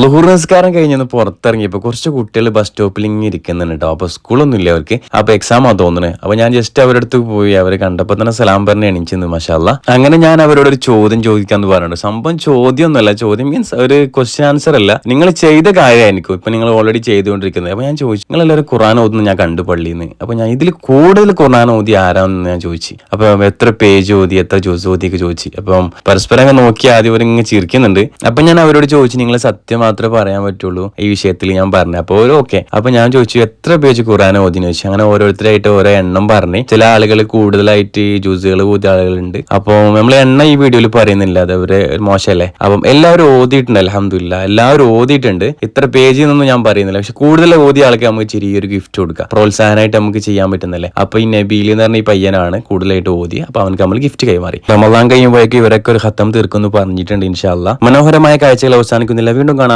ലുഹൂർ നമസ്കാരം കഴിഞ്ഞൊന്ന് പുറത്തിറങ്ങിയപ്പോൾ കുറച്ച് കുട്ടികൾ ബസ് സ്റ്റോപ്പിൽ ഇങ്ങനെ ഇരിക്കുന്നുണ്ട് കേട്ടോ അപ്പോൾ സ്കൂളൊന്നും ഇല്ല അവർക്ക്. അപ്പോൾ എക്സാം ആ അപ്പോൾ ഞാൻ ജസ്റ്റ് അവരുടെ അടുത്ത് പോയി അവരെ കണ്ടപ്പോൾ തന്നെ സലാം പറഞ്ഞ് എണീച്ചെന്ന് മഷാല്ല അങ്ങനെ ഞാൻ അവരോട് ഒരു ചോദ്യം ചോദിക്കാന്ന് പറഞ്ഞു സംഭവം ചോദ്യമൊന്നുമല്ല. ചോദ്യം മീൻസ് ഒരു ക്വസ്റ്റ്യൻ ആൻസർ അല്ല. നിങ്ങൾ ചെയ്ത കാര്യമായിരിക്കും. ഇപ്പൊ നിങ്ങൾ ഓൾറെഡി ചെയ്തുകൊണ്ടിരിക്കുന്നത്. അപ്പോൾ ഞാൻ ചോദിച്ചു. നിങ്ങൾ എല്ലാവരും ഖുറാൻ ഓതുന്നു ഞാൻ കണ്ടു പള്ളിയിൽ നിന്ന് അപ്പോൾ ഞാൻ ഇതിൽ കൂടുതൽ ഖുറാൻ ഓതി ആരാന്ന് ഞാൻ ചോദിച്ചു. അപ്പോൾ എത്ര പേജ് ഓതി എത്ര ജ്യൂസ് ഓതിയൊക്കെ ചോദിച്ചു. അപ്പം പരസ്പരം നോക്കി ആദ്യം അവരിങ്ങനെ ചിരിക്കുന്നുണ്ട്. അപ്പൊ ഞാൻ അവരോട് ചോദിച്ചു നിങ്ങൾ സത്യം മാത്രമേ പറയാൻ പറ്റുള്ളൂ ഈ വിഷയത്തിൽ ഞാൻ പറഞ്ഞു. അപ്പോൾ ഓരോ ഓക്കെ. അപ്പൊ ഞാൻ ചോദിച്ചു എത്ര പേജ് ഖുറാൻ ഓതിന് ചോദിച്ചു. അങ്ങനെ ഓരോരുത്തരായിട്ട് ഓരോ എണ്ണം പറഞ്ഞ് ചില ആളുകൾ കൂടുതലായിട്ട് ജ്യൂസുകൾ കൂത്തിയ ആളുകളുണ്ട്. അപ്പോൾ നമ്മൾ എണ്ണ ഈ വീഡിയോയിൽ പറയുന്നില്ല. അത് അവർ മോശമല്ലേ? അപ്പം എല്ലാവരും ഓതിയിട്ടുണ്ട് അലഹമില്ല എല്ലാവരും ഓതിയിട്ടുണ്ട്. ഇത്ര പേജിൽ എന്നൊന്നും ഞാൻ പറയുന്നില്ല. പക്ഷെ കൂടുതൽ ഓതിയ ആൾക്ക് നമുക്ക് ചെറിയൊരു ഗിഫ്റ്റ് കൊടുക്കാം. പ്രോത്സാഹനമായിട്ട് നമുക്ക് ചെയ്യാൻ പറ്റുന്നല്ലേ അപ്പൊ ഈ നബീൽ എന്ന് പറഞ്ഞ ഈ പയ്യനാണ് കൂടുതലായിട്ട് ഓതി. അപ്പൊ അവനക്ക് നമ്മൾ ഗിഫ്റ്റ് കൈമാറി. റമദാൻ കഴിയുമ്പോഴേക്കും ഇവരൊക്കെ ഒരു ഹത്തം തീർക്കുന്നു പറഞ്ഞിട്ടുണ്ട് ഇൻഷാല്ല മനോഹരമായ കാഴ്ചകൾ അവസാനിക്കുന്നില്ല. വീണ്ടും കാണാം.